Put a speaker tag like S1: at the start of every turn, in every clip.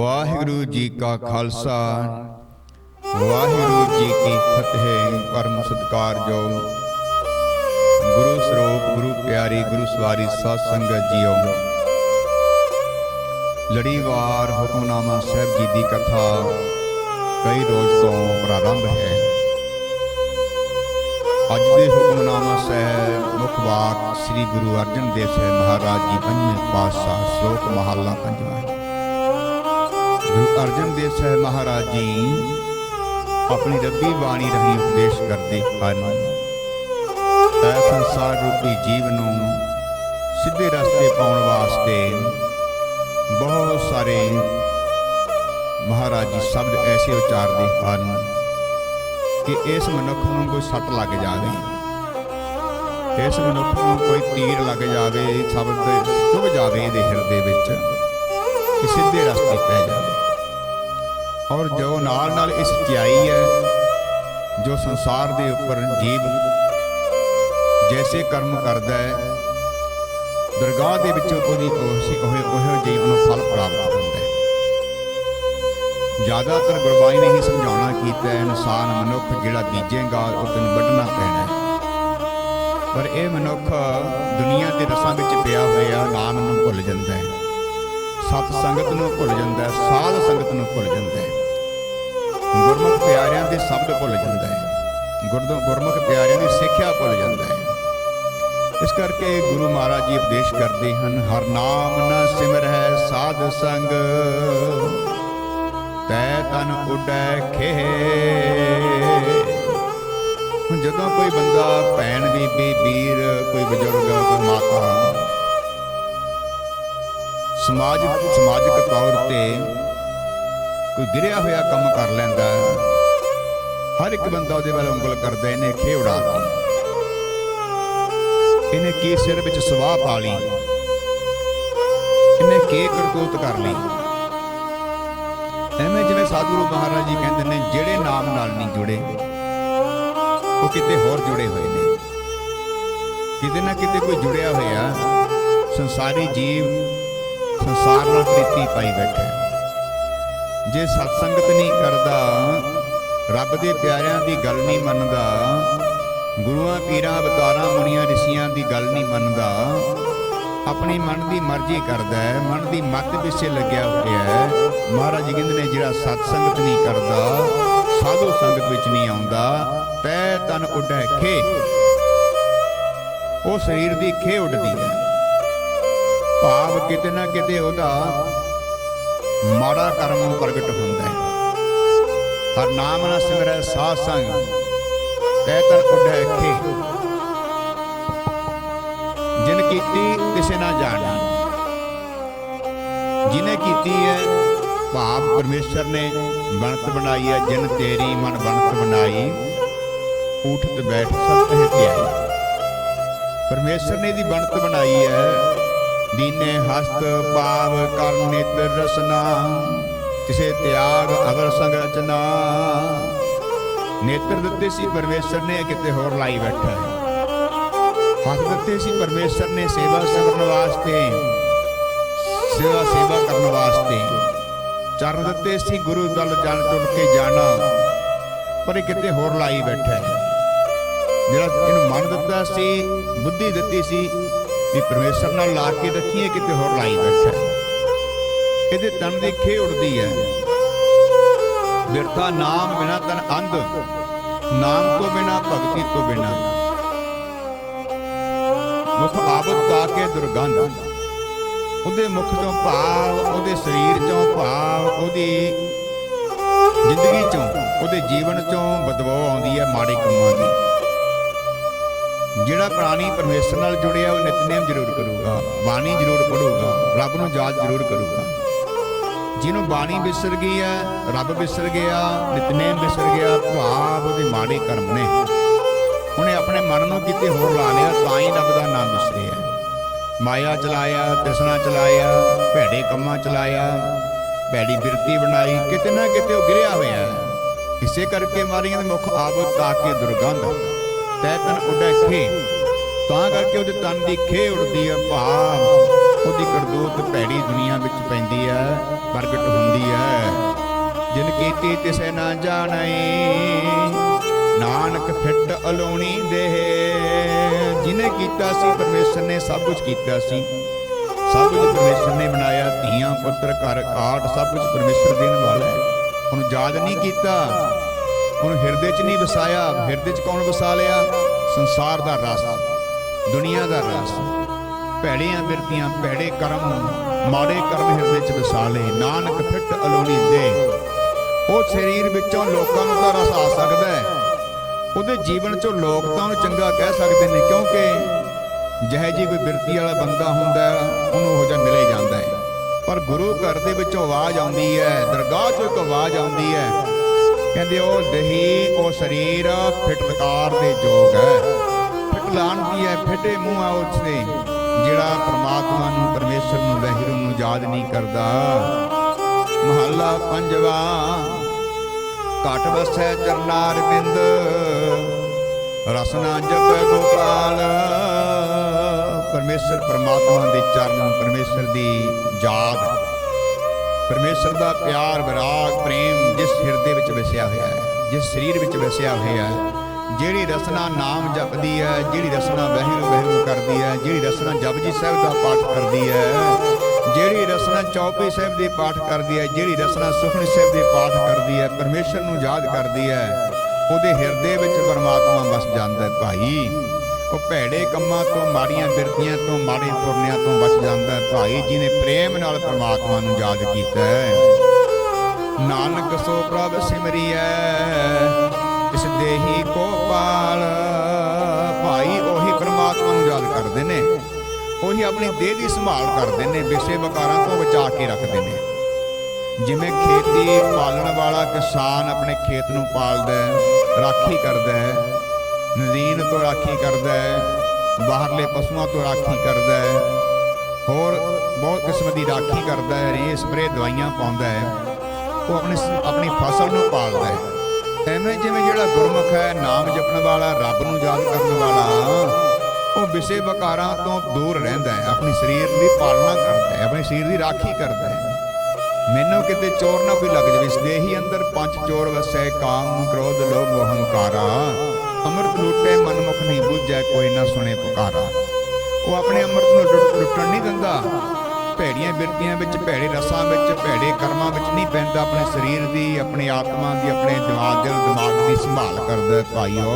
S1: ਵਾਹਿਗੁਰੂ ਜੀ ਕਾ ਖਾਲਸਾ। ਵਾਹਿਗੁਰੂ ਜੀ ਕੀ ਫਤਿਹ, ਪਰਮ ਸਤਿਕਾਰਯੋ ਗੁਰੂ ਸਰੂਪ, ਗੁਰੂ ਪਿਆਰੀ, ਗੁਰੂ ਸਵਾਰੀ ਸਾਧ ਸੰਗਤ ਜੀਓ। ਲੜੀਵਾਰ ਹੁਕਮਨਾਮਾ ਸਾਹਿਬ ਜੀ ਦੀ ਕਥਾ ਕਈ ਰੋਜ਼ ਤੋਂ ਪ੍ਰਾਰੰਭ ਹੈ। ਅੱਜ ਦੇ ਹੁਕਮਨਾਮਾ ਸਾਹਿਬ ਮੁੱਖ ਵਾਕ ਸ੍ਰੀ ਗੁਰੂ ਅਰਜਨ ਦੇਵ ਸਾਹਿਬ ਮਹਾਰਾਜ ਜੀ ਪੰਜਵੇਂ ਪਾਤਸ਼ਾਹ, ਸ਼ਲੋਕ ਮਹਲਾ ਪੰਜਵਾਂ। ਗੁਰੂ ਅਰਜਨ ਦੇਵ ਸਾਹਿਬ ਮਹਾਰਾਜ ਜੀ ਆਪਣੀ ਰੱਬੀ ਬਾਣੀ ਰਾਹੀਂ ਉਪਦੇਸ਼ ਕਰਦੇ ਹਨ। ਇਹ ਸੰਸਾਰ ਰੂਪੀ ਜੀਵ ਨੂੰ ਸਿੱਧੇ ਰਸਤੇ ਪਾਉਣ ਵਾਸਤੇ ਬਹੁਤ ਸਾਰੇ ਮਹਾਰਾਜ ਜੀ ਸ਼ਬਦ ਐਸੇ ਉਚਾਰਦੇ ਹਨ ਕਿ ਇਸ ਮਨੁੱਖ ਨੂੰ ਕੋਈ ਸੱਟ ਲੱਗ ਜਾਵੇ। ਇਸ ਮਨੁੱਖ ਨੂੰ ਕੋਈ ਤੀਰ ਲੱਗ ਜਾਵੇ, ਸ਼ਬਦ ਚੁਭ ਜਾਵੇ ਇਹਦੇ ਹਿਰਦੇ ਵਿੱਚ ਸਿੱਧੇ ਰਸਤੇ ਪੈ ਜਾਵੇ। ਔਰ ਜੋ ਨਾਲ ਨਾਲ ਇਸ ਸਚਾਈ ਹੈ, ਜੋ ਸੰਸਾਰ ਦੇ ਉੱਪਰ ਜੀਵ ਜੈਸੇ ਕਰਮ ਕਰਦਾ ਹੈ, ਦਰਗਾਹ ਦੇ ਵਿੱਚ ਉਹਦੀ ਉਹੀ ਉਹ ਜੀਵ ਨੂੰ ਫਲ ਪ੍ਰਾਪਤ ਹੁੰਦਾ ਹੈ। ਜ਼ਿਆਦਾਤਰ ਗੁਰਬਾਣੀ ਨੇ ਹੀ ਸਮਝਾਉਣਾ ਕੀਤਾ ਹੈ, ਇਨਸਾਨ ਮਨੁੱਖ ਜਿਹੜਾ ਬੀਜੇਗਾ, ਉਹ ਦਿਨ ਵੱਢਣਾ ਪੈਣਾ ਪਰ ਇਹ ਮਨੁੱਖ ਦੁਨੀਆ ਦੇ ਰਸਾਂ ਵਿੱਚ ਪਿਆ ਹੋਇਆ ਨਾਮ ਨੂੰ ਭੁੱਲ ਜਾਂਦਾ ਹੈ। ਸਤ ਸੰਗਤ ਨੂੰ ਭੁੱਲ ਜਾਂਦਾ ਹੈ, ਸਾਧ ਸੰਗਤ ਨੂੰ ਭੁੱਲ ਜਾਂਦਾ ਹੈ। ਗੁਰਮੁਖ ਪਿਆਰਿਆਂ ਦੇ ਸ਼ਬਦ ਭੁੱਲ ਜਾਂਦਾ ਹੈ। ਗੁਰਦੋ, ਗੁਰਮੁਖ ਪਿਆਰਿਆਂ ਦੀ ਸਿੱਖਿਆ ਭੁੱਲ ਜਾਂਦਾ ਹੈ। ਇਸ ਕਰਕੇ ਗੁਰੂ ਮਹਾਰਾਜ ਜੀ ਉਪਦੇਸ਼ ਕਰਦੇ ਹਨ, ਹਰ ਨਾਮ ਨ ਸਿਮਰ ਹੈ ਸਾਧ ਸੰਗ। ਤੈ ਤਨ ਉਡੈ ਖੇ ਹੁਣ ਜਦੋਂ ਕੋਈ ਬੰਦਾ ਭੈਣ ਬੀਬੀ, ਵੀਰ, ਕੋਈ ਬਜ਼ੁਰਗ, ਕੋਈ ਮਾਤਾ ਸਮਾਜ, ਸਮਾਜਿਕ ਤੌਰ ਤੇ ਕੋਈ ਗਿਰਿਆ ਹੋਇਆ ਕੰਮ ਕਰ ਲੈਂਦਾ ਹਰ ਇੱਕ ਬੰਦਾ ਉਹਦੇ ਵੱਲ ਉਂਗਲ ਕਰਦਾ, ਇਹਨੇ ਖੇ ਉਡਾਤੀ ਇਹਨੇ ਕੀ ਸਿਰ ਵਿੱਚ ਸਵਾਹ ਪਾ ਲਈ। ਇਹਨੇ ਕੀ ਕਰਤੂਤ ਕਰ ਲਈ। ਐਵੇਂ ਜਿਵੇਂ ਸਾਧੂ ਮਹਾਰਾਜ ਜੀ ਕਹਿੰਦੇ ਨੇ, ਜਿਹੜੇ ਨਾਮ ਨਾਲ ਨਹੀਂ ਜੁੜੇ, ਉਹ ਕਿਤੇ ਹੋਰ ਜੁੜੇ ਹੋਏ ਨੇ। ਕਿਤੇ ਨਾ ਕਿਤੇ ਕੋਈ ਜੁੜਿਆ ਹੋਇਆ, ਸੰਸਾਰੀ ਜੀਵ ਸੰਸਾਰ ਨਾਲ ਪ੍ਰੀਤੀ ਪਾਈ ਬੈਠਾ ਹੈ। ਜੇ ਸਤਸੰਗਤ ਨਹੀਂ ਕਰਦਾ, ਰੱਬ ਦੇ ਪਿਆਰਿਆਂ ਦੀ ਗੱਲ ਨਹੀਂ ਮੰਨਦਾ, ਗੁਰੂਆਂ, ਪੀਰਾਂ, ਅਵਤਾਰਾਂ, ਮੁਨੀਆਂ, ਰਿਸ਼ੀਆਂ ਦੀ ਗੱਲ ਨਹੀਂ ਮੰਨਦਾ, ਆਪਣੀ ਮਨ ਦੀ ਮਰਜ਼ੀ ਕਰਦਾ ਹੈ, ਮਨ ਦੀ ਮੱਤ ਪਿੱਛੇ ਲੱਗਿਆ ਹੋਇਆ ਹੈ, ਮਹਾਰਾਜ ਕਹਿੰਦੇ ਨੇ ਜਿਹੜਾ ਸਤਸੰਗਤ ਨਹੀਂ ਕਰਦਾ, ਸਾਧੂ ਸੰਗਤ ਵਿੱਚ ਨਹੀਂ ਆਉਂਦਾ, ਤੈ ਤਨ ਉੱਡੈ ਖੇ। ਉਹ ਸਰੀਰ ਦੀ ਖੇ ਉੱਡਦੀ ਹੈ। ਭਾਵ ਕਿਤੇ ਨਾ ਕਿਤੇ ਉਹਦਾ ਮਾੜਾ ਕਰਮ ਪ੍ਰਗਟ ਹੁੰਦਾ ਹੈ। ਹਰ ਨਾਮ ਨਾ ਸਿਮਰੈ, ਸਾਧ ਸੰਗ। ਤੈ ਤਨ ਉੱਡੈ ਖੇ। ਜਿਨ ਕੀਤੀ, ਕਿਸੇ ਨਾ ਜਾਣਾ। ਜਿਨੇ ਕੀਤੀ ਹੈ, ਭਾਵ ਪਰਮੇਸ਼ਰ ਨੇ ਬਣਤ ਬਣਾਈ ਹੈ, ਜਿਨ ਤੇਰੀ ਮਨ ਬਣਤ ਬਣਾਈ ਉਠਤ ਬੈਠ ਸਤ ਹੈ ਧਿਆਈ ਪਰਮੇਸ਼ਰ ਨੇ ਦੀ ਬਣਤ ਬਣਾਈ ਹੈ ਦੀਨੇ ਹਸਤ ਪਾਵ ਕਰਨ ਨੇਤਰ ਰਸਨਾ ਕਿਸੇ ਤਿਆਗ ਅਵਰ ਸੰਗ ਰਚਨਾ ਨੇਤਰ ਦਿੱਤੇ ਸੀ ਪਰਮੇਸ਼ਰ ਨੇ, ਕਿਤੇ ਹੋਰ ਲਾਈ ਬੈਠਾ ਹੈ। ਹੱਥ ਦਿੱਤੇ ਸੀ ਪਰਮੇਸ਼ਰ ਨੇ ਸੇਵਾ ਸਿਮਰਨ ਵਾਸਤੇ, ਸੇਵਾ ਸੇਵਾ ਕਰਨ ਵਾਸਤੇ। ਚਰਨ ਦਿੱਤੇ ਸੀ ਗੁਰੂ ਦਲ ਜਾਣ ਟੁੱਟ ਕੇ ਜਾਣਾ, ਪਰ ਇਹ ਕਿਤੇ ਹੋਰ ਲਾਈ ਬੈਠਾ ਹੈ। ਜਿਹੜਾ ਇਹਨੂੰ ਮਨ ਦਿੱਤਾ ਸੀ, ਬੁੱਧੀ ਦਿੱਤੀ ਸੀ ਵੀ ਪਰਮੇਸ਼ਰ ਨਾਲ ਲਾ ਕੇ ਰੱਖੀਏ, ਕਿਤੇ ਹੋਰ ਲਾਈ ਬੈਠਾ ਹੈ ਇਹਦੇ ਤਨ ਦੀ ਖੇ ਉੜਦੀ ਹੈ। ਬਿਰਥਾ ਨਾਮ ਬਿਨਾ ਤਨ ਅੰਧ, ਨਾਮ ਤੋਂ ਬਿਨਾ ਭਗਤੀ ਤੋਂ ਬਿਨਾ। ਮੁਖ ਆਬਦ ਤਾ ਕੇ ਦੁਰਗੰਧ। ਉਹਦੇ ਮੁਖ ਤੋਂ ਭਾਵ, ਉਹਦੇ ਸਰੀਰ ਚੋਂ ਭਾਵ, ਉਹਦੀ ਜ਼ਿੰਦਗੀ ਚੋਂ, ਉਹਦੇ ਜੀਵਨ ਚੋਂ ਬਦਬੂ ਆਉਂਦੀ ਹੈ ਮਾੜੇ ਕੰਮਾਂ ਦੀ। ਜਿਹੜਾ ਪ੍ਰਾਣੀ ਪਰਮੇਸ਼ਰ ਨਾਲ ਜੁੜਿਆ, ਉਹ ਨਿਤਨੇਮ ਜ਼ਰੂਰ ਕਰੂਗਾ। ਬਾਣੀ ਜ਼ਰੂਰ ਪੜੂਗਾ ਰੱਬ ਨੂੰ ਯਾਦ ਜ਼ਰੂਰ ਕਰੂਗਾ। ਜਿਹਨੂੰ ਬਾਣੀ ਵਿਸਰ ਗਈ ਹੈ, ਰੱਬ ਵਿਸਰ ਗਿਆ, ਨਿਤਨੇਮ ਵਿਸਰ ਗਿਆ ਭਾਵ ਉਹਦੇ ਮਾੜੇ ਕਰਮ ਨੇ। ਉਹਨੇ ਆਪਣੇ ਮਨ ਨੂੰ ਕਿਤੇ ਹੋਰ ਲਾ ਲਿਆ, ਤਾਂ ਹੀ ਰੱਬ ਦਾ ਨਾਮ ਵਿਸਰਿਆ। ਮਾਇਆ ਚਲਾਇਆ, ਤ੍ਰਿਸ਼ਨਾ ਚਲਾਇਆ, ਭੈੜੇ ਕੰਮਾਂ ਚਲਾਇਆ, ਭੈੜੀ ਬਿਰਤੀ ਬਣਾਈ, ਕਿਤੇ ਨਾ ਕਿਤੇ ਉਹ ਗਿਰਿਆ ਹੋਇਆ। ਹੈ ਇਸੇ ਕਰਕੇ ਮਾਰੀਆਂ ਦੇ ਮੁਖ ਆਵਤ ਤਾ ਕੇ ਦੁਰਗੰਧ ਤੈ ਤਨ ਉੱਡੈ ਖੇ ਤਾਂ ਕਰਕੇ ਉਹਦੇ ਤਨ ਦੀ ਖੇ ਉੜਦੀ ਹੈ ਭਾਵ ਉਹਦੀ ਕਰਦੂਤ ਭੈੜੀ ਦੁਨੀਆ ਵਿੱਚ ਪੈਂਦੀ ਹੈ ਪ੍ਰਗਟ ਹੁੰਦੀ ਹੈ ਜਿਨ ਕੀਤੀ ਤਿਸੈ ਨਾ ਜਾਣੈ, ਨਾਨਕ ਫਿੱਟ ਅਲੋਣੀ ਦੇਹ ਜਿਨੇ ਕੀਤਾ ਸੀ ਪਰਮੇਸ਼ਰ ਨੇ ਸਭ ਕੁਝ ਕੀਤਾ ਸੀ। ਸਭ ਕੁਝ ਪਰਮੇਸ਼ਰ ਨੇ ਬਣਾਇਆ, ਧੀਆਂ, ਪੁੱਤਰ, ਘਰ ਕਾਟ ਸਭ ਕੁਝ ਪਰਮੇਸ਼ਰ ਦੇਣ ਵਾਲਾ ਹੈ। ਉਹਨੂੰ ਯਾਦ ਨਹੀਂ ਕੀਤਾ। ਹੁਣ ਹਿਰਦੇ 'ਚ ਨਹੀਂ ਵਸਾਇਆ, ਹਿਰਦੇ 'ਚ ਕੌਣ ਵਸਾ ਲਿਆ? ਸੰਸਾਰ ਦਾ ਰਸ ਦੁਨੀਆ ਦਾ ਰਸ ਭੈੜੀਆਂ ਬਿਰਤੀਆਂ, ਭੈੜੇ ਕਰਮ ਮਾੜੇ ਕਰਮ ਹਿਰਦੇ 'ਚ ਵਸਾ ਲਏ। ਨਾਨਕ ਫਿੱਟ ਅਲੋਲੀ ਦੇ। ਉਹ ਸਰੀਰ ਵਿੱਚੋਂ ਲੋਕਾਂ ਨੂੰ ਤਾਂ ਰਸ ਆ ਸਕਦਾ ਹੈ। ਉਹਦੇ ਜੀਵਨ 'ਚੋਂ ਲੋਕ ਤਾਂ ਉਹਨੂੰ ਚੰਗਾ ਕਹਿ ਸਕਦੇ ਨੇ, ਕਿਉਂਕਿ ਜਿਹੇ ਜੀ ਕੋਈ ਬਿਰਤੀ ਵਾਲਾ ਬੰਦਾ ਹੁੰਦਾ ਉਹਨੂੰ ਉਹ ਜਿਹਾ ਮਿਲੇ ਜਾਂਦਾ ਹੈ। ਪਰ ਗੁਰੂ ਘਰ ਦੇ ਵਿੱਚੋਂ ਆਵਾਜ਼ ਆਉਂਦੀ ਹੈ, ਦਰਗਾਹ 'ਚੋਂ ਇੱਕ ਆਵਾਜ਼ ਆਉਂਦੀ ਹੈ ਕਹਿੰਦੇ ਉਹ ਦਹੀ, ਉਹ ਸਰੀਰ ਫਿਟਲਕਾਰ ਦੇ ਯੋਗ ਹੈ। ਫਿਟ ਲਾਣਦੀ ਹੈ, ਫਿੱਟੇ ਮੂੰਹ ਆ ਉਸਦੇ ਜਿਹੜਾ ਪ੍ਰਮਾਤਮਾ ਨੂੰ, ਪਰਮੇਸ਼ਰ ਨੂੰ ਵਹਿਰੂ ਨੂੰ ਯਾਦ ਨਹੀਂ ਕਰਦਾ। ਮਹੱਲਾ ਪੰਜਵਾ, ਘਟ ਵਸੈ ਚਰਨਾਰ ਬਿੰਦ ਰਸਨਾ ਜਪੈ ਗੋਪਾਲ। ਪਰਮੇਸ਼ਰ ਪਰਮਾਤਮਾ ਦੇ ਚਰਨ, ਪਰਮੇਸ਼ਰ ਦੀ ਯਾਦ ਪਰਮੇਸ਼ਰ ਦਾ ਪਿਆਰ, ਵਿਰਾਗ, ਪ੍ਰੇਮ ਜਿਸ ਹਿਰਦੇ ਵਿੱਚ ਵਸਿਆ ਹੋਇਆ ਹੈ, ਜਿਸ ਸਰੀਰ ਵਿੱਚ ਵਸਿਆ ਹੋਇਆ ਹੈ, ਜਿਹੜੀ ਰਸਨਾ ਨਾਮ ਜਪਦੀ ਹੈ, ਜਿਹੜੀ ਰਸਨਾ ਵਹਿਰੂ ਵਹਿਰੂ ਕਰਦੀ ਹੈ, ਜਿਹੜੀ ਰਸਨਾ ਜਪਜੀ ਸਾਹਿਬ ਦਾ ਪਾਠ ਕਰਦੀ ਹੈ, ਜਿਹੜੀ ਰਸਨਾ ਚੌਪੀ ਸਾਹਿਬ ਦੇ ਪਾਠ ਕਰਦੀ ਹੈ, ਜਿਹੜੀ ਰਸਨਾ ਸੁਖਨੀ ਸਾਹਿਬ ਦੇ ਪਾਠ ਕਰਦੀ ਹੈ, ਪਰਮੇਸ਼ਰ ਨੂੰ ਯਾਦ ਕਰਦੀ ਹੈ, ਉਹਦੇ ਹਿਰਦੇ ਵਿੱਚ ਪਰਮਾਤਮਾ ਵਸ ਜਾਂਦਾ ਹੈ, ਭਾਈ। ਉਹ ਭੈੜੇ ਕੰਮਾਂ ਤੋਂ, ਮਾੜੀਆਂ ਬਿਰਤੀਆਂ ਤੋਂ, ਮਾੜੇ ਤੁਰਨਿਆਂ ਤੋਂ ਬਚ ਜਾਂਦਾ ਹੈ ਭਾਈ ਨੇ ਪ੍ਰੇਮ ਨਾਲ ਪਰਮਾਤਮਾ ਨੂੰ ਯਾਦ ਕੀਤਾ ਹੈ। ਨਾਨਕ ਸੋ ਪ੍ਰਭ ਸਿਮਰਿਐ, ਇਸ ਦੇਹੀ ਕੋ ਪਾਲ ਭਾਈ, ਉਹੀ ਪਰਮਾਤਮਾ ਨੂੰ ਯਾਦ ਕਰਦੇ ਨੇ। ਉਹੀ ਆਪਣੀ ਦੇਹ ਦੀ ਸੰਭਾਲ ਕਰਦੇ ਨੇ, ਵਿਸੇ ਵਕਾਰਾਂ ਤੋਂ ਬਚਾ ਕੇ ਰੱਖਦੇ ਨੇ। ਜਿਵੇਂ ਖੇਤੀ ਪਾਲਣ ਵਾਲਾ ਕਿਸਾਨ ਆਪਣੇ ਖੇਤ ਨੂੰ ਪਾਲਦਾ ਹੈ, ਰਾਖੀ ਕਰਦਾ ਹੈ ਨਦੀਨ ਤੋਂ ਰਾਖੀ ਕਰਦਾ ਹੈ, ਬਾਹਰਲੇ ਪਸ਼ੂਆਂ ਤੋਂ ਰਾਖੀ ਕਰਦਾ ਹੈ। ਹੋਰ ਬਹੁਤ ਕਿਸਮ ਦੀ ਰਾਖੀ ਕਰਦਾ ਹੈ ਰੇ ਸਪਰੇ ਦਵਾਈਆਂ ਪਾਉਂਦਾ ਹੈ। ਉਹ ਆਪਣੇ ਆਪਣੀ ਫਸਲ ਨੂੰ ਪਾਲਦਾ ਹੈ। ਐਵੇਂ ਜਿਵੇਂ ਜਿਹੜਾ ਗੁਰਮੁਖ ਹੈ, ਨਾਮ ਜਪਣ ਵਾਲਾ, ਰੱਬ ਨੂੰ ਯਾਦ ਕਰਨ ਵਾਲਾ, ਉਹ ਵਿਸੇ ਵਕਾਰਾਂ ਤੋਂ ਦੂਰ ਰਹਿੰਦਾ ਹੈ। ਆਪਣੀ ਸਰੀਰ ਦੀ ਪਾਲਣਾ ਕਰਦਾ ਹੈ, ਆਪਣੇ ਸਰੀਰ ਦੀ ਰਾਖੀ ਕਰਦਾ ਹੈ। ਮੈਨੂੰ ਕਿਤੇ ਚੋਰ ਨਾ ਕੋਈ ਲੱਗ ਜਾਵੇ, ਇਸ ਦੇਹੀ ਅੰਦਰ ਪੰਜ ਚੋਰ ਵਸੈ, ਕਾਮ, ਕ੍ਰੋਧ, ਲੋਭ ਮੋਹ ਅੰਮ੍ਰਿਤ ਲੁੱਟੇ, ਮਨਮੁਖ ਨਹੀਂ ਬੁੱਝੈ ਕੋਈ ਨਾ ਸੁਣੇ ਪੁਕਾਰਾ। ਉਹ ਆਪਣੇ ਅੰਮ੍ਰਿਤ ਨੂੰ ਲੁੱਟਣ ਨਹੀਂ ਦਿੰਦਾ। ਭੈੜੀਆਂ ਬਿਰਤੀਆਂ ਵਿੱਚ, ਭੈੜੇ ਰਸਾਂ ਵਿੱਚ, ਭੈੜੇ ਕਰਮਾਂ ਵਿੱਚ ਨਹੀਂ ਪੈਂਦਾ। ਆਪਣੇ ਸਰੀਰ ਦੀ, ਆਪਣੀ ਆਤਮਾ ਦੀ, ਆਪਣੇ ਦਿਮਾਗ ਦਿਲ ਦਿਮਾਗ ਦੀ ਸੰਭਾਲ ਕਰਦਾ ਭਾਈਓ।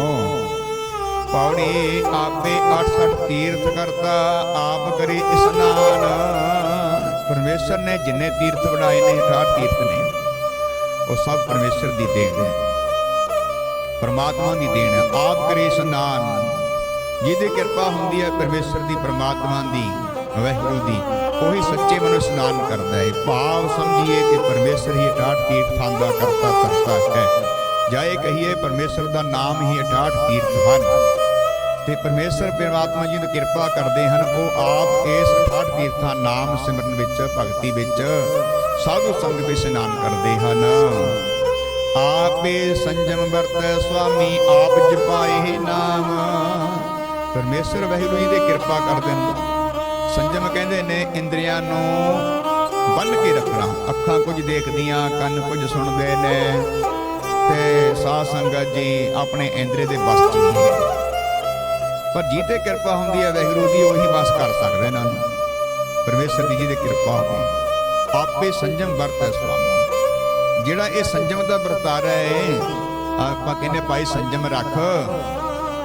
S1: ਪੌੜੀ ਆਪੇ 68 ਤੀਰਥ ਕਰਤਾ ਆਪ ਕਰੇ ਇਸਨਾਨ। ਪਰਮੇਸ਼ਰ ਨੇ ਜਿੰਨੇ ਤੀਰਥ ਬਣਾਏ ਨੇ 68 ਤੀਰਥ ਨੇ। ਉਹ ਸਭ ਪਰਮੇਸ਼ਰ ਦੀ ਦੇਣ ਹੈ। ਪਰਮਾਤਮਾ ਦੀ ਦੇਣ। ਹੈ ਆਪ ਕਰੇ ਇਸਨਾਨ ਜਿਹਦੇ ਕਿਰਪਾ ਹੁੰਦੀ ਹੈ ਪਰਮੇਸ਼ਰ ਦੀ, ਪਰਮਾਤਮਾ ਦੀ, ਵਾਹਿਗੁਰੂ ਦੀ, ਉਹੀ ਸੱਚੇ ਮਨੋਂ ਇਸ਼ਨਾਨ ਕਰਦਾ ਹੈ। ਭਾਵ ਸਮਝੀਏ ਕਿ ਪਰਮੇਸ਼ਰ ਹੀ 68 ਤੀਰਥਾਂ ਦਾ ਕਰਤਾ ਕਰਤਾ ਹੈ। ਜਾਂ ਇਹ ਕਹੀਏ ਪਰਮੇਸ਼ਰ ਦਾ ਨਾਮ ਹੀ 68 ਤੀਰਥ ਹਨ। ਤੇ ਪਰਮੇਸ਼ਰ ਪਰਮਾਤਮਾ ਜੀ ਨੂੰ ਕਿਰਪਾ ਕਰਦੇ ਹਨ, ਉਹ ਆਪ ਇਸ 68 ਤੀਰਥਾਂ ਨਾਮ ਸਿਮਰਨ ਵਿੱਚ, ਭਗਤੀ ਵਿੱਚ ਸਾਧੂ ਸੰਗ ਵਿੱਚ ਇਸ਼ਨਾਨ ਕਰਦੇ ਹਨ। ਆਪੇ ਸੰਜਮ ਵਰਤੈ ਸੁਆਮੀ, ਆਪ ਜਪਾਏ ਨਾਮ। ਪਰਮੇਸ਼ਰ ਵਾਹਿਗੁਰੂ ਜੀ ਦੀ ਕਿਰਪਾ ਕਰਦੇ ਨੇ। ਸੰਜਮ ਕਹਿੰਦੇ ਨੇ, ਇੰਦਰੀਆਂ ਨੂੰ ਬੰਨ ਕੇ ਰੱਖਣਾ। ਅੱਖਾਂ ਕੁਝ ਦੇਖਦੀਆਂ, ਕੰਨ ਕੁਝ ਸੁਣਦੇ ਨੇ। ਤੇ ਸਾਧ ਸੰਗਤ ਜੀ ਆਪਣੇ ਇੰਦਰੀ ਦੇ ਬਸ ਚ ਨਹੀਂ ਪਰ ਜੀਤੇ ਕਿਰਪਾ ਹੁੰਦੀ ਹੈ, ਵਾਹਿਗੁਰੂ ਦੀ ਉਹੀ ਬਸ ਕਰ ਸਕਦੇ ਇਹਨਾਂ ਨੂੰ। ਪਰਮੇਸ਼ਰ ਦੀ ਜੀ ਦੀ ਕਿਰਪਾ ਹੋਵੇ। ਆਪੇ ਸੰਜਮ ਵਰਤੈ ਸੁਆਮੀ। ਜਿਹੜਾ ਇਹ ਸੰਜਮ ਦਾ ਵਰਤਾਰਾ ਹੈ ਆਪਾਂ ਕਹਿੰਦੇ ਭਾਈ ਸੰਜਮ ਰੱਖ।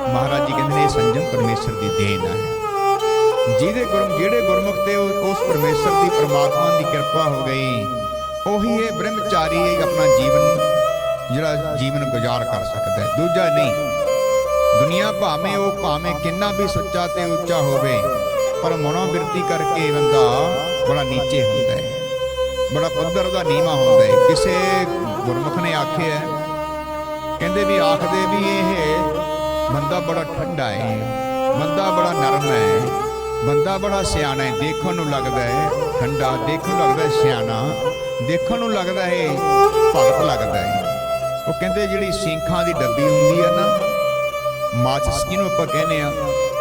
S1: ਮਹਾਰਾਜ ਜੀ ਕਹਿੰਦੇ ਨੇ, ਇਹ ਸੰਜਮ ਪਰਮੇਸ਼ਰ ਦੀ ਦੇਣ ਹੈ ਜਿਹਦੇ ਗੁਰਮ, ਜਿਹੜੇ ਗੁਰਮੁਖ ਤੇ ਉਸ ਪਰਮੇਸ਼ਰ ਦੀ ਪਰਮਾਤਮਾ ਦੀ ਕਿਰਪਾ ਹੋ ਗਈ, ਉਹੀ ਇਹ ਬ੍ਰਹਮਚਾਰੀ ਆਪਣਾ ਜੀਵਨ, ਜਿਹੜਾ ਜੀਵਨ ਗੁਜ਼ਾਰ ਕਰ ਸਕਦਾ ਹੈ। ਦੂਜਾ ਨਹੀਂ, ਦੁਨੀਆ ਭਾਵੇਂ ਉਹ ਭਾਵੇਂ ਕਿੰਨਾ ਵੀ ਸੁੱਚਾ ਤੇ ਉੱਚਾ ਹੋਵੇ, ਪਰ ਮਨੋਵਿਰਤੀ ਕਰਕੇ ਬੰਦਾ ਬੜਾ ਨੀਚੇ ਹੁੰਦਾ ਹੈ। ਬੜਾ ਪੱਧਰ ਦਾ ਨੀਵਾ ਹੁੰਦਾ ਹੈ। ਕਿਸੇ ਗੁਰਮੁਖ ਨੇ ਆਖਿਆ ਕਹਿੰਦੇ ਵੀ ਆਖਦੇ ਵੀ ਇਹ ਬੰਦਾ ਬੜਾ ਠੰਡਾ ਹੈ, ਬੰਦਾ ਬੜਾ ਨਰਮ ਹੈ, ਬੰਦਾ ਬੜਾ ਸਿਆਣਾ ਹੈ। ਦੇਖਣ ਨੂੰ ਲੱਗਦਾ ਹੈ ਠੰਡਾ, ਦੇਖਣ ਨੂੰ ਲੱਗਦਾ ਹੈ ਸਿਆਣਾ, ਦੇਖਣ ਨੂੰ ਲੱਗਦਾ ਹੈ ਭਗਤ ਲੱਗਦਾ ਹੈ। ਉਹ ਕਹਿੰਦੇ ਜਿਹੜੀ ਸਿੰਖਾਂ ਦੀ ਡੱਬੀ ਹੁੰਦੀ ਹੈ ਨਾ ਮਾਚਿਸ ਜਿਹਨੂੰ ਆਪਾਂ ਕਹਿੰਦੇ ਆ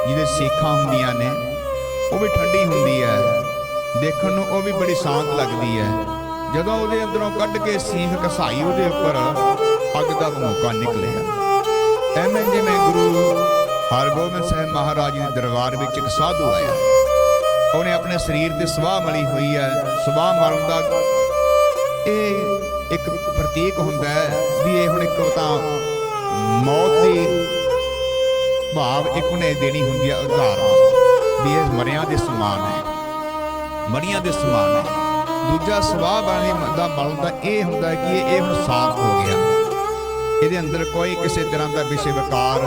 S1: ਜਿਹਦੇ ਸੇਖਾਂ ਹੁੰਦੀਆਂ ਨੇ, ਉਹ ਵੀ ਠੰਡੀ ਹੁੰਦੀ ਹੈ। ਦੇਖਣ ਨੂੰ ਉਹ ਵੀ ਬੜੀ ਸ਼ਾਂਤ ਲੱਗਦੀ ਹੈ। ਜਦੋਂ ਉਹਦੇ ਅੰਦਰੋਂ ਕੱਢ ਕੇ ਸੀਖ ਕਸਾਈ ਉਹਦੇ ਉੱਪਰ, ਅੱਗ ਦਾ ਮੌਕਾ ਨਿਕਲਿਆ। ਐਵੇਂ ਜਿਵੇਂ ਗੁਰੂ ਹਰਗੋਬਿੰਦ ਸਾਹਿਬ ਮਹਾਰਾਜ ਦੇ ਦਰਬਾਰ ਵਿੱਚ ਇੱਕ ਸਾਧੂ ਆਇਆ। ਉਹਨੇ ਆਪਣੇ ਸਰੀਰ ਤੇ ਸਵਾਹ ਮਲੀ ਹੋਈ ਹੈ। ਸਵਾਹ ਮਰਨ ਦਾ ਇਹ ਇੱਕ ਪ੍ਰਤੀਕ ਹੁੰਦਾ ਹੈ ਵੀ ਇਹ ਹੁਣ ਇੱਕ ਤਾਂ ਮੌਤ ਦੀ ਭਾਵ ਇੱਕ ਉਹਨੇ ਦੇਣੀ ਹੁੰਦੀ ਹੈ ਉਦਾਹਰਨ, ਵੀ ਇਹ ਮਰਿਆਂ ਦੇ ਸਮਾਨ ਹੈ। ਮੜੀਆਂ ਦੇ ਸਮਾਨ ਹੈ ਦੂਜਾ ਸਵਾਹ ਬਾਣੀ ਦਾ ਬਲ ਦਾ ਇਹ ਹੁੰਦਾ ਕਿ ਇਹ ਹੁਣ ਸਾਫ਼ ਹੋ ਗਿਆ। ਇਹਦੇ ਅੰਦਰ ਕੋਈ ਕਿਸੇ ਤਰ੍ਹਾਂ ਦਾ ਵਿਸ਼ੇ ਵਿਕਾਰ,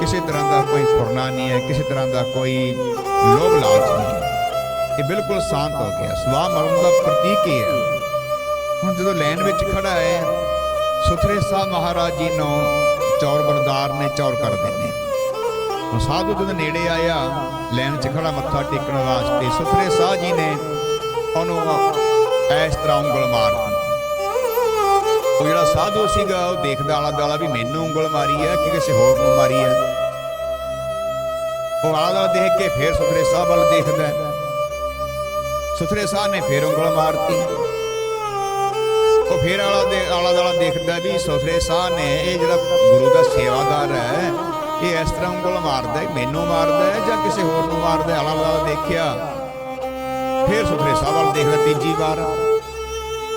S1: ਕਿਸੇ ਤਰ੍ਹਾਂ ਦਾ ਕੋਈ ਫੁਰਨਾ ਨਹੀਂ ਹੈ, ਕਿਸੇ ਤਰ੍ਹਾਂ ਦਾ ਕੋਈ ਲੋਭ ਲਾਲਚ ਨਹੀਂ ਇਹ ਬਿਲਕੁਲ ਸ਼ਾਂਤ ਹੋ ਗਿਆ। ਸਵਾਹ ਮਰਨ ਦਾ ਪ੍ਰਤੀਕ ਹੀ ਹੈ। ਹੁਣ ਜਦੋਂ ਲਾਈਨ ਵਿੱਚ ਖੜਾ ਹੈ, ਸੁਥਰੇ ਸਾਹਿਬ ਮਹਾਰਾਜ ਜੀ ਨੂੰ ਚੌਰ ਬਰਦਾਰ ਨੇ ਚੌਰ ਕਰ ਦਿੱਤੇ ਹੁਣ ਸਾਧੂ ਜਦੋਂ ਨੇੜੇ ਆਇਆ ਲੈਣ 'ਚ ਖੜਾ ਮੱਥਾ ਟੇਕਣ ਵਾਸਤੇ। ਸੁਥਰੇ ਸਾਹ ਜੀ ਨੇ ਉਹਨੂੰ ਇਸ ਤਰ੍ਹਾਂ ਉਂਗਲ ਮਾਰਤੀ ਉਹ ਜਿਹੜਾ ਸਾਧੂ ਸੀਗਾ, ਉਹ ਦੇਖਦਾ ਆਲਾ ਦਾਲਾ ਵੀ ਮੈਨੂੰ ਉਂਗਲ ਮਾਰੀ ਹੈ ਕਿ ਕਿਸੇ ਹੋਰ ਨੂੰ ਮਾਰੀ ਹੈ ਉਹ ਆਲਾ ਦਾਲਾ ਦੇਖ ਕੇ ਫੇਰ ਸੁਥਰੇ ਸਾਹ ਵੱਲ ਦੇਖਦਾ। ਸੁਥਰੇ ਸਾਹ ਨੇ ਫੇਰ ਉਂਗਲ ਮਾਰਤੀ ਉਹ ਫੇਰ ਆਲਾ ਦੇ ਆਲਾ ਦਾਲਾ ਦੇਖਦਾ ਵੀ ਸੁਥਰੇ ਸਾਹ ਨੇ, ਇਹ ਜਿਹੜਾ ਗੁਰੂ ਦਾ ਸੇਵਾਦਾਰ ਹੈ ਇਹ ਇਸ ਤਰ੍ਹਾਂ ਉਂਗਲ ਮਾਰਦਾ ਹੈ, ਮੈਨੂੰ ਮਾਰਦਾ ਹੈ ਜਾਂ ਕਿਸੇ ਹੋਰ ਨੂੰ ਮਾਰਦਾ ਹੈ? ਆਲਾ ਦਾਲਾ ਦੇਖਿਆ। ਫਿਰ ਸੁਥਰੇ ਸਾਹ ਵੱਲ ਦੇਖਦਾ ਤੀਜੀ ਵਾਰ।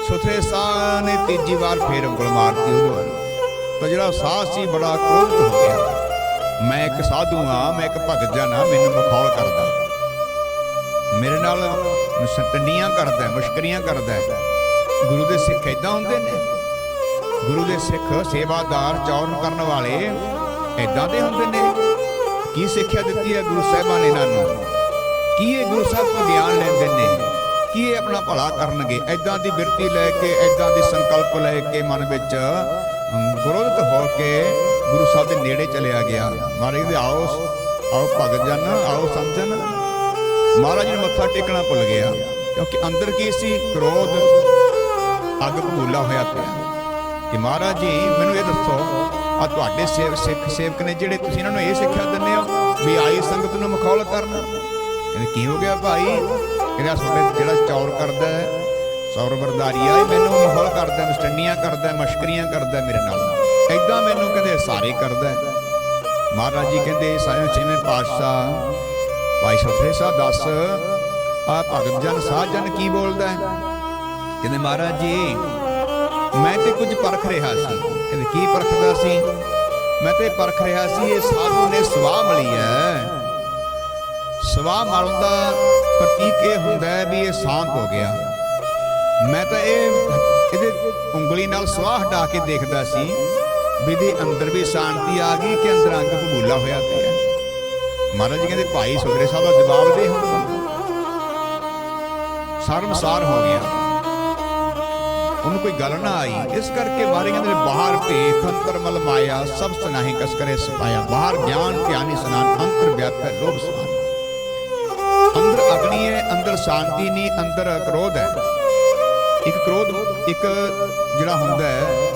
S1: ਸੁਥਰੇ ਸਾਹ ਨੇ ਤੀਜੀ ਵਾਰ ਫੇਰ ਉਂਗਲ ਮਾਰਤੀ ਉਹਦੇ ਤਾਂ ਜਿਹੜਾ ਸਾਹ ਸੀ, ਬੜਾ ਕ੍ਰੋਧਿਤ ਹੋ ਗਿਆ। ਮੈਂ ਇੱਕ ਸਾਧੂ ਹਾਂ, ਮੈਂ ਇੱਕ ਭਗਤ ਜਨ ਹਾਂ, ਮੈਨੂੰ ਮਖੌਲ ਕਰਦਾ ਮੇਰੇ ਨਾਲ ਸਟੰਡੀਆਂ ਕਰਦਾ ਮੁਸ਼ਕਰੀਆਂ ਕਰਦਾ ਗੁਰੂ ਦੇ ਸਿੱਖ ਇਦਾਂ ਹੁੰਦੇ ਨੇ। ਗੁਰੂ ਦੇ ਸਿੱਖ ਸੇਵਾਦਾਰ ਚੌਰਨ ਕਰਨ ਵਾਲੇ ਇਦਾਂ ਦੇ ਹੁੰਦੇ ਨੇ? ਕੀ ਸਿੱਖਿਆ ਦਿੱਤੀ ਹੈ ਗੁਰੂ ਸਾਹਿਬਾਨ ਨੇ ਇਹਨਾਂ ਨੂੰ? ਕੀ ਇਹ ਗੁਰੂ ਸਾਹਿਬ ਤੋਂ ਗਿਆਨ ਲੈਂਦੇ ਨੇ? ਕੀ ਇਹ ਆਪਣਾ ਭਲਾ ਕਰਨਗੇ? ਐਦਾਂ ਦੀ ਬਿਰਤੀ ਲੈ ਕੇ ਐਦਾਂ ਦੇ ਸੰਕਲਪ ਲੈ ਕੇ ਮਨ ਵਿੱਚ ਅਮ, ਹੋ ਕੇ ਗੁਰੂ ਸਾਹਿਬ ਦੇ ਨੇੜੇ ਚਲਿਆ ਗਿਆ। ਮਹਾਰਾਜ ਦੇ ਆਓ ਆਓ ਭਗਤ ਜਨ ਆਓ ਸਮਝਣ ਮਹਾਰਾਜ ਨੂੰ ਮੱਥਾ ਟੇਕਣਾ ਭੁੱਲ ਗਿਆ ਕਿਉਂਕਿ ਅੰਦਰ ਕੀ ਸੀ? ਕ੍ਰੋਧ ਅੱਗ ਭੂਲਾ ਹੋਇਆ ਪਿਆ। ਕਿ ਮਹਾਰਾਜ ਜੀ ਮੈਨੂੰ ਇਹ ਦੱਸੋ ਆ ਤੁਹਾਡੇ ਸੇਵ, ਸਿੱਖ, ਸੇਵਕ ਨੇ ਜਿਹੜੇ ਤੁਸੀਂ ਇਹਨਾਂ ਨੂੰ ਇਹ ਸਿੱਖਿਆ ਦਿੰਦੇ ਹੋ ਵੀ ਆਈ ਸੰਗਤ ਨੂੰ ਮਖੌਲ ਕਰਨਾ। ਕਹਿੰਦੇ, ਕੀ ਹੋ ਗਿਆ ਭਾਈ? ਕਹਿੰਦਾ ਸਾਡੇ ਜਿਹੜਾ ਚੌਰ ਕਰਦਾ ਹੈ ਸੌਰ ਵਰਦਾਰੀ ਆ ਮੈਨੂੰ ਮਖੌਲ ਕਰਦਾ ਮਸਟੰਡੀਆਂ ਕਰਦਾ ਮਸ਼ਕਰੀਆਂ ਕਰਦਾ ਮੇਰੇ ਨਾਲ। ਐਦਾਂ ਮੈਨੂੰ ਕਹਿੰਦੇ ਸਾਰੇ ਕਰਦਾ ਮਹਾਰਾਜ ਜੀ ਕਹਿੰਦੇ, ਸਾਇਓ ਛੇਵੇਂ ਪਾਤਸ਼ਾਹ, ਭਾਈ ਸਤਰੇ ਸਾਹਿਬ ਦੱਸ ਆ ਭਗਤ ਜਨ, ਸਾਧ ਜਨ ਕੀ ਬੋਲਦਾ ਹੈ? ਕਹਿੰਦੇ, ਮਹਾਰਾਜ ਜੀ, ਮੈਂ ਤੇ ਕੁਝ ਪਰਖ ਰਿਹਾ ਸੀ। ਕਹਿੰਦੇ ਕੀ ਪਰਖਦਾ ਸੀ? ਮੈਂ ਤੇ ਪਰਖ ਰਿਹਾ ਸੀ, ਇਹ ਸਾਧੂ ਨੇ ਸਵਾਹ ਮਲੀ ਹੈ। ਸਵਾਹ ਮਲਣ ਦਾ ਪ੍ਰਤੀਕ ਇਹ ਹੁੰਦਾ ਹੈ ਵੀ ਇਹ ਸ਼ਾਂਤ ਹੋ ਗਿਆ। ਮੈਂ ਤਾਂ ਇਹ, ਇਹਦੇ ਉਂਗਲੀ ਨਾਲ ਸਵਾਹ ਹਟਾ ਕੇ ਦੇਖਦਾ ਸੀ ਵੀ ਇਹਦੇ ਅੰਦਰ ਵੀ ਸ਼ਾਂਤੀ ਆ ਗਈ ਕਿ ਅੰਦਰ ਅੰਗ ਭਬੂਲਾ ਹੋਇਆ ਪਿਆ ਮਹਾਰਾਜ ਜੀ ਕਹਿੰਦੇ, ਭਾਈ ਸੁਖਰੇ ਸਾਹਿਬ ਦਾ ਜਵਾਬ ਦੇ ਹੁਣ। ਸ਼ਰਮਸਾਰ ਹੋ ਗਿਆ। ਉਹਨੂੰ ਕੋਈ ਗੱਲ ਨਾ ਆਈ। ਇਸ ਕਰਕੇ ਮਾਰੇ ਕਹਿੰਦੇ ਨੇ ਬਾਹਰ ਭੇਖ ਅੰਤਰ ਮਲ ਮਾਇਆ ਸਭ ਸੁਨਾਹੀ ਕਸ ਕਰੇ ਸਪਾਇਆ। ਬਾਹਰ ਗਿਆਨ, ਧਿਆਨੀ ਸਨਾਨ ਅੰਤਰ ਵਿਆਪੈ ਲੋਭ ਸਮਾਨ। ਅੰਦਰ ਅਗਨੀ ਹੈ, ਅੰਦਰ ਸ਼ਾਂਤੀ ਨਹੀਂ, ਅੰਦਰ ਕ੍ਰੋਧ ਹੈ। ਇੱਕ ਕ੍ਰੋਧ, ਇੱਕ ਜਿਹੜਾ ਹੁੰਦਾ ਹੈ,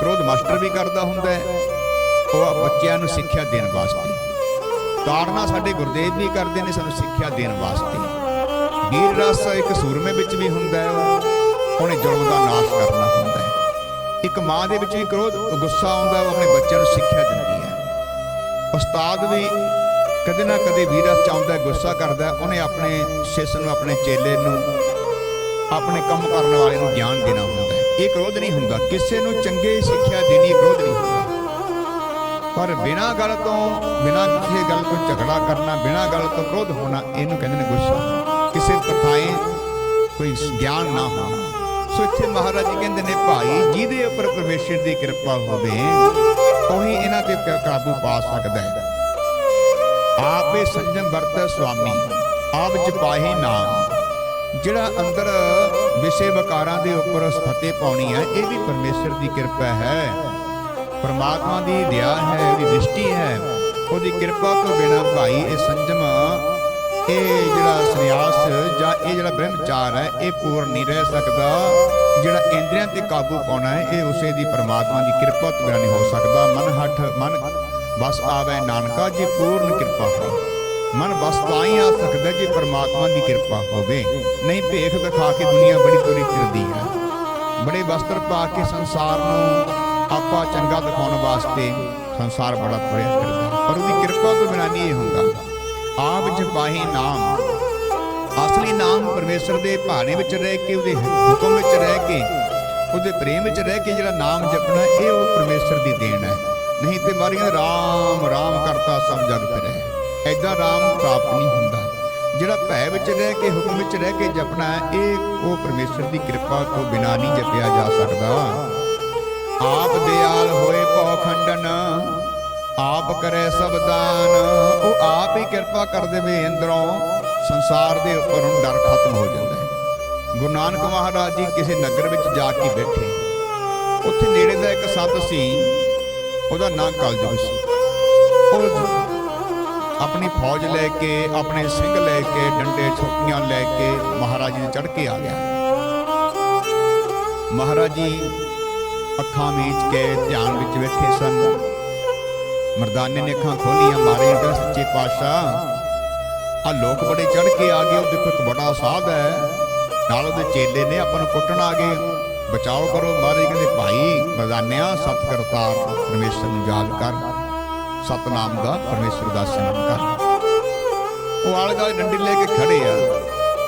S1: ਕ੍ਰੋਧ ਮਾਸਟਰ ਵੀ ਕਰਦਾ ਹੁੰਦਾ ਹੈ, ਉਹ ਆ ਬੱਚਿਆਂ ਨੂੰ ਸਿੱਖਿਆ ਦੇਣ ਵਾਸਤੇ। ਤਾੜਨਾ ਸਾਡੇ ਗੁਰਦੇਵ ਵੀ ਕਰਦੇ ਨੇ, ਸਾਨੂੰ ਸਿੱਖਿਆ ਦੇਣ ਵਾਸਤੇ। ਵੀਰ ਰਸ ਇੱਕ ਸੂਰਮੇ ਵਿੱਚ ਵੀ ਹੁੰਦਾ ਹੈ ਉਹਨੇ ਜ਼ੁਲਮ ਦਾ ਨਾਸ਼ ਕਰਨਾ ਹੁੰਦਾ ਹੈ। ਇੱਕ ਮਾਂ ਦੇ ਵਿੱਚ ਵੀ ਕ੍ਰੋਧ ਗੁੱਸਾ ਆਉਂਦਾ ਉਹ ਆਪਣੇ ਬੱਚਿਆਂ ਨੂੰ ਸਿੱਖਿਆ ਦਿੰਦੀ ਹੈ। ਉਸਤਾਦ ਵੀ ਕਦੇ ਨਾ ਕਦੇ ਵੀਰ ਰਸ ਚਾਹੁੰਦਾ ਗੁੱਸਾ ਕਰਦਾ ਉਹਨੇ ਆਪਣੇ ਸਿਸ ਨੂੰ, ਆਪਣੇ ਚੇਲੇ ਨੂੰ, ਆਪਣੇ ਕੰਮ ਕਰਨ ਵਾਲੇ ਨੂੰ ਗਿਆਨ ਦੇਣਾ ਹੁੰਦਾ ਹੈ। ਇਹ ਕ੍ਰੋਧ ਨਹੀਂ ਹੁੰਦਾ, ਕਿਸੇ ਨੂੰ ਚੰਗੇ ਸਿੱਖਿਆ ਦੇਣੀ ਕ੍ਰੋਧ ਨਹੀਂ ਹੁੰਦਾ। ਪਰ ਬਿਨਾਂ ਗੱਲ ਤੋਂ, ਬਿਨਾਂ ਕਿਸੇ ਗੱਲ ਤੋਂ ਝਗੜਾ ਕਰਨਾ, ਬਿਨਾਂ ਗੱਲ ਤੋਂ ਕ੍ਰੋਧ ਹੋਣਾ, ਇਹਨੂੰ ਕਹਿੰਦੇ ਨੇ ਗੁੱਸਾ। ਕਿਸੇ ਕਥਾਏ ਕੋਈ ਗਿਆਨ ਨਾ ਹੋਣਾ। ਸੋ ਮਹਾਰਾਜ ਜੀ ਕਹਿੰਦੇ ਨੇ, ਭਾਈ, ਜਿਹਦੇ ਉੱਪਰ ਪਰਮੇਸ਼ਰ ਦੀ ਕਿਰਪਾ ਹੋਵੇ, ਉਹੀ ਇਹਨਾਂ ਤੇ ਕਾਬੂ ਪਾ ਸਕਦਾ ਹੈ। ਆਪੇ ਸੰਜਮ ਵਰਤੈ ਸੁਆਮੀ, ਆਪ ਜਪਾਹੀ ਨਾਮ। ਜਿਹੜਾ ਅੰਦਰ ਵਿਸ਼ੇ ਵਿਕਾਰਾਂ ਦੇ ਉੱਪਰ ਫਤਿਹ ਪਾਉਣੀ ਹੈ, ਇਹ ਵੀ ਪਰਮੇਸ਼ਰ ਦੀ ਕਿਰਪਾ ਹੈ। ਪਰਮਾਤਮਾ ਦੀ ਦਇਆ ਹੈ ਉਹਦੀ ਦ੍ਰਿਸ਼ਟੀ ਹੈ। ਉਹਦੀ ਕਿਰਪਾ ਤੋਂ ਬਿਨਾ ਭਾਈ, ਇਹ ਸੰਜਮ ਇਹ ਜਿਹੜਾ ਸੰਨਿਆਸ ਜਾਂ ਇਹ ਜਿਹੜਾ ਬ੍ਰਹਮਚਾਰ ਹੈ, ਇਹ ਪੂਰਨ ਨਹੀਂ ਰਹਿ ਸਕਦਾ। ਜਿਹੜਾ ਇੰਦਰੀਆਂ ਤੇ ਕਾਬੂ ਪਾਉਣਾ ਹੈ, ਇਹ ਉਸੇ ਦੀ ਪਰਮਾਤਮਾ ਦੀ ਕਿਰਪਾ ਤੋਂ ਬਿਨਾਂ ਨਹੀਂ ਹੋ ਸਕਦਾ। ਮਨ ਹੱਠ ਮਨ ਬਸ ਆਵੇ ਨਾਨਕਾ, ਜੀ ਪੂਰਨ ਕਿਰਪਾ ਹੋਈ ਮਨ ਬਸ ਤਾਂ ਹੀ ਆ ਸਕਦਾ ਜੇ ਪਰਮਾਤਮਾ ਦੀ ਕਿਰਪਾ ਹੋਵੇ। ਨਹੀਂ ਭੇਖ ਦਿਖਾ ਕੇ ਦੁਨੀਆ ਬੜੀ ਤੁਰੀ ਫਿਰਦੀ ਹੈ। ਬੜੇ ਵਸਤਰ ਪਾ ਕੇ ਸੰਸਾਰ ਨੂੰ ਆਪਾ ਚੰਗਾ ਦਿਖਾਉਣ ਵਾਸਤੇ ਸੰਸਾਰ ਬੜਾ ਤੁਰਿਆ ਫਿਰਦਾ ਪਰ ਉਹਦੀ ਕਿਰਪਾ ਤੋਂ ਬਿਨਾਂ ਨਹੀਂ ਇਹ ਹੁੰਦਾ। ਆਪ ਜਪਾਹੀ ਨਾਮ। ਅਸਲੀ ਨਾਮ ਪਰਮੇਸ਼ਰ ਦੇ ਭਾਣੇ ਵਿੱਚ ਰਹਿ ਕੇ, ਉਹਦੇ ਹੁਕਮ ਵਿੱਚ ਰਹਿ ਕੇ, ਉਹਦੇ ਪ੍ਰੇਮ ਵਿੱਚ ਰਹਿ ਕੇ ਜਿਹੜਾ ਨਾਮ ਜਪਣਾ, ਇਹ ਉਹ ਪਰਮੇਸ਼ਰ ਦੀ ਦੇਣ ਹੈ। ਨਹੀਂ ਤੇ ਮਾਰੀਆਂ, ਰਾਮ ਰਾਮ ਕਰਤਾ ਸਭ ਜਗ ਫਿਰੈ। ਐਦਾਂ ਰਾਮ ਪ੍ਰਾਪਤ ਨਹੀਂ ਹੁੰਦਾ। ਜਿਹੜਾ ਭੈ ਵਿੱਚ ਰਹਿ ਕੇ, ਹੁਕਮ ਵਿੱਚ ਰਹਿ ਕੇ ਜਪਣਾ ਇਹ ਉਹ ਪਰਮੇਸ਼ਰ ਦੀ ਕਿਰਪਾ ਤੋਂ ਬਿਨਾਂ ਨਹੀਂ ਜਪਿਆ ਜਾ ਸਕਦਾ। ਆਪ ਦਿਆਲ ਹੋਏ ਪਉ ਖੰਡਨ। ਆਪ ਕਰੇ ਸਭ ਦਾਨ। ਉਹ ਆਪ ਹੀ ਕਿਰਪਾ ਕਰ ਦੇਵੇ ਅੰਦਰੋਂ ਸੰਸਾਰ ਦੇ ਉੱਪਰ ਹੁਣ ਡਰ ਖਤਮ ਹੋ ਜਾਂਦਾ ਹੈ। ਗੁਰੂ ਨਾਨਕ ਮਹਾਰਾਜ ਜੀ ਕਿਸੇ ਨਗਰ ਵਿੱਚ ਜਾ ਕੇ ਬੈਠੇ। ਉੱਥੇ ਨੇੜੇ ਦਾ ਇੱਕ ਸੰਤ ਸੀ, ਉਹਦਾ ਨਾਂ ਕਲਯੁਗ ਸੀ। ਉਹ ਆਪਣੀ ਫੌਜ ਲੈ ਕੇ, ਆਪਣੇ ਸਿੰਘ ਲੈ ਕੇ, ਡੰਡੇ ਛੋਟੀਆਂ ਲੈ ਕੇ ਮਹਾਰਾਜ ਜੀ ਦੇ ਚੜ੍ਹ ਕੇ ਆ ਗਿਆ। ਮਹਾਰਾਜ ਜੀ ਅੱਖਾਂ ਮੀਚ ਕੇ ਧਿਆਨ ਵਿੱਚ ਬੈਠੇ ਸਨ। ਮਰਦਾਨੇ ਨੇ ਅੱਖਾਂ ਖੋਲੀਆਂ ਮਾਰੇ ਦਾ ਸੱਚੇ ਪਾਤਸ਼ਾਹ ਆ ਲੋਕ ਬੜੇ ਚੜ ਕੇ ਆ ਗਏ, ਉਹ ਦੇਖੋ ਇੱਕ ਬੜਾ ਸਾਧ ਹੈ। ਨਾਲ ਉਹਦੇ ਚੇਲੇ ਨੇ ਆਪਾਂ ਨੂੰ ਕੁੱਟਣ ਆ ਗਏ। ਬਚਾਓ ਕਰੋ ਮਹਾਰਾਜ, ਕਹਿੰਦੇ, ਭਾਈ, ਮਰਦਾਨਿਆ ਸਤ ਕਰਤਾਰ ਪਰਮੇਸ਼ਰ ਨੂੰ ਯਾਦ ਕਰ। ਸਤਨਾਮ ਦਾ ਪਰਮੇਸ਼ਰ ਦਾ ਸਿਮਰਨ ਕਰ। ਉਹ ਆਲੇ ਦੁਆਲੇ ਡੰਡੀ ਲੈ ਕੇ ਖੜੇ ਆ।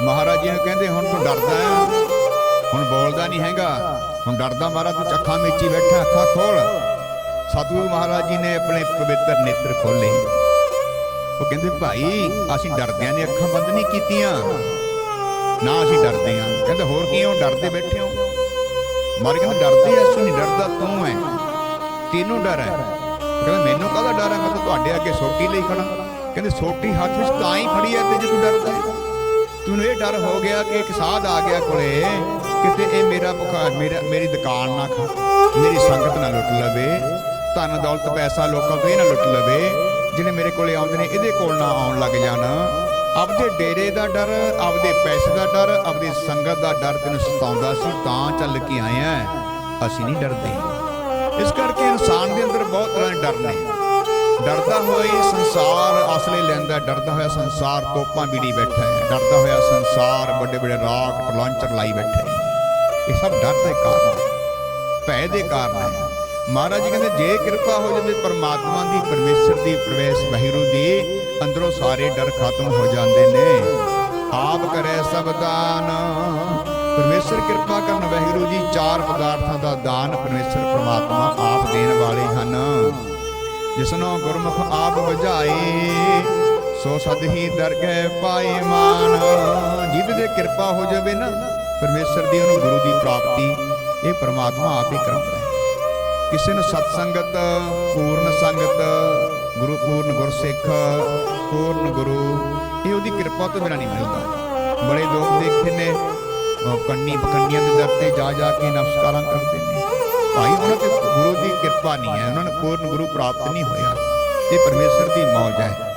S1: ਮਹਾਰਾਜ ਜੀ ਨੂੰ ਕਹਿੰਦੇ, ਹੁਣ ਤੂੰ ਡਰਦਾ ਆ ਹੁਣ ਬੋਲਦਾ ਨਹੀਂ ਹੈਗਾ। ਹੁਣ ਡਰਦਾ ਮਾਰਾ ਤੂੰ ਅੱਖਾਂ ਮੀਚੀ ਬੈਠਾ, ਅੱਖਾਂ ਖੋਲ। ਸਤਿਗੁਰੂ ਮਹਾਰਾਜ ਜੀ ਨੇ ਆਪਣੇ ਪਵਿੱਤਰ ਨੇਤਰ ਖੋਲੇ ਉਹ ਕਹਿੰਦੇ, ਭਾਈ, ਅਸੀਂ ਡਰਦਿਆਂ ਨੇ ਅੱਖਾਂ ਬੰਦ ਨਹੀਂ ਕੀਤੀਆਂ। ਨਾ ਅਸੀਂ ਡਰਦੇ ਹਾਂ। ਕਹਿੰਦੇ, ਹੋਰ ਕਿਉਂ ਡਰਦੇ ਬੈਠੇ ਹੋ? ਮਾਰੇ ਕਹਿੰਦੇ, ਡਰਦੇ ਐ, ਅਸੀਂ ਡਰਦਾ, ਤੂੰ ਐ। ਤੈਨੂੰ ਡਰ ਹੈ ਉਹ ਕਹਿੰਦਾ, ਮੈਨੂੰ ਕਾਹਦਾ ਡਰ ਹੈ ਮੈਂ ਤਾਂ ਤੁਹਾਡੇ ਅੱਗੇ ਸੋਟੀ ਲਈ ਖੜਾ ਕਹਿੰਦੇ, ਸੋਟੀ ਹੱਥ ਵਿੱਚ ਤਾਂ ਹੀ ਫੜੀ ਐ ਤੇ ਜੇ ਤੂੰ ਡਰਦਾ ਹੈ ਤੈਨੂੰ ਇਹ ਡਰ ਹੋ ਗਿਆ ਕਿ ਇੱਕ ਸਾਧ ਆ ਗਿਆ ਕੋਲੇ, ਕਿਤੇ ਇਹ ਮੇਰਾ ਭੁਖਾ ਮੇਰਾ, ਮੇਰੀ ਦੁਕਾਨ ਨਾ ਖਾ, ਮੇਰੀ ਸੰਗਤ ਨਾ ਲੁੱਟ ਲਵੇ। ਧਨ ਦੌਲਤ ਪੈਸਾ ਲੋਕਾਂ ਤੋਂ ਇਹ ਨਾ ਲੁੱਟ ਲਵੇ। ਜਿਹੜੇ ਮੇਰੇ ਕੋਲੇ ਆਉਂਦੇ ਨੇ, ਇਹਦੇ ਕੋਲ ਨਾ ਆਉਣ ਲੱਗ ਜਾਣ। ਆਪਦੇ ਡੇਰੇ ਦਾ ਡਰ, ਆਪਦੇ ਪੈਸੇ ਦਾ ਡਰ, ਆਪਦੀ ਸੰਗਤ ਦਾ ਡਰ ਤੈਨੂੰ ਸਤਾਉਂਦਾ ਸੀ, ਤਾਂ ਚੱਲ ਕੇ ਆਇਆ ਅਸੀਂ ਨਹੀਂ ਡਰਦੇ। ਇਸ ਕਰਕੇ ਇਨਸਾਨ ਦੇ ਅੰਦਰ ਬਹੁਤ ਤਰ੍ਹਾਂ ਦੇ ਡਰ ਨੇ। ਡਰਦਾ ਹੋਇਆ ਹੀ ਸੰਸਾਰ ਅਸਲੇ ਲੈਂਦਾ, ਡਰਦਾ ਹੋਇਆ ਸੰਸਾਰ ਤੋਪਾਂ ਬੀੜੀ ਬੈਠਾ ਹੈ। ਡਰਦਾ ਹੋਇਆ ਸੰਸਾਰ ਵੱਡੇ ਵੱਡੇ ਰਾਕਟ ਲਾਂਚਰ ਲਾਈ ਬੈਠਾ ਹੈ। ਇਹ ਸਭ ਡਰ ਦੇ ਕਾਰਨ ਹੈ। ਭੈ ਦੇ ਕਾਰਨ ਹੈ। ਮਹਾਰਾਜ ਜੀ ਕਹਿੰਦੇ, ਜੇ ਕਿਰਪਾ ਹੋ ਜਾਵੇ ਪਰਮਾਤਮਾ ਦੀ, ਪਰਮੇਸ਼ਰ ਦੀ, ਪ੍ਰਵੇਸ਼ ਵਾਹਿਰੂ ਦੀ, ਅੰਦਰੋਂ ਸਾਰੇ ਡਰ ਖਤਮ ਹੋ ਜਾਂਦੇ ਨੇ। ਆਪ ਕਰੇ ਸਭ ਦਾਨ। ਪਰਮੇਸ਼ਰ ਕਿਰਪਾ ਕਰਨ ਵਹਿਗੁਰੂ ਜੀ, ਚਾਰ ਪਦਾਰਥਾਂ ਦਾ ਦਾਨ ਪਰਮੇਸ਼ਰ ਪ੍ਰਮਾਤਮਾ ਆਪ ਦੇਣ ਵਾਲੇ ਹਨ। ਜਿਸਨੋਂ ਗੁਰਮੁਖ ਆਪ ਬੁਝਾਏ, ਸੋ ਸਦ ਹੀ ਦਰਗਹਿ ਪਾਏ ਮਾਨ। ਜਿਹਦੇ ਤੇ ਕਿਰਪਾ ਹੋ ਜਾਵੇ ਨਾ, ਪਰਮੇਸ਼ਰ ਦੀ ਉਹਨੂੰ ਗੁਰੂ ਦੀ ਪ੍ਰਾਪਤੀ, ਇਹ ਪ੍ਰਮਾਤਮਾ ਆਪ ਹੀ ਕਰਾਉਂਦਾ ਕਿਸੇ ਨੂੰ ਸਤ ਸੰਗਤ ਪੂਰਨ ਸੰਗਤ, ਗੁਰੂ ਪੂਰਨ ਗੁਰਸਿੱਖ, ਪੂਰਨ ਗੁਰੂ, ਇਹ ਉਹਦੀ ਕਿਰਪਾ ਤੋਂ ਬਿਨਾਂ ਨਹੀਂ ਮਿਲਦਾ। ਬੜੇ ਲੋਕ ਦੇਖੇ ਨੇ, ਅਹ ਕੰਨੀ ਪਕੰਨੀਆਂ ਦੇ ਦਰ ਤੇ ਜਾ ਜਾ ਕੇ ਨਮਸਕਾਰਾਂ ਕਰਦੇ ਨੇ। ਭਾਈ ਉਹਨਾਂ ਤੇ ਗੁਰੂ ਦੀ ਕਿਰਪਾ ਨਹੀਂ ਹੈ, ਉਹਨਾਂ ਨੂੰ ਪੂਰਨ ਗੁਰੂ ਪ੍ਰਾਪਤ ਨਹੀਂ ਹੋਇਆ। ਇਹ ਪਰਮੇਸ਼ਰ ਦੀ ਮੌਜ ਹੈ।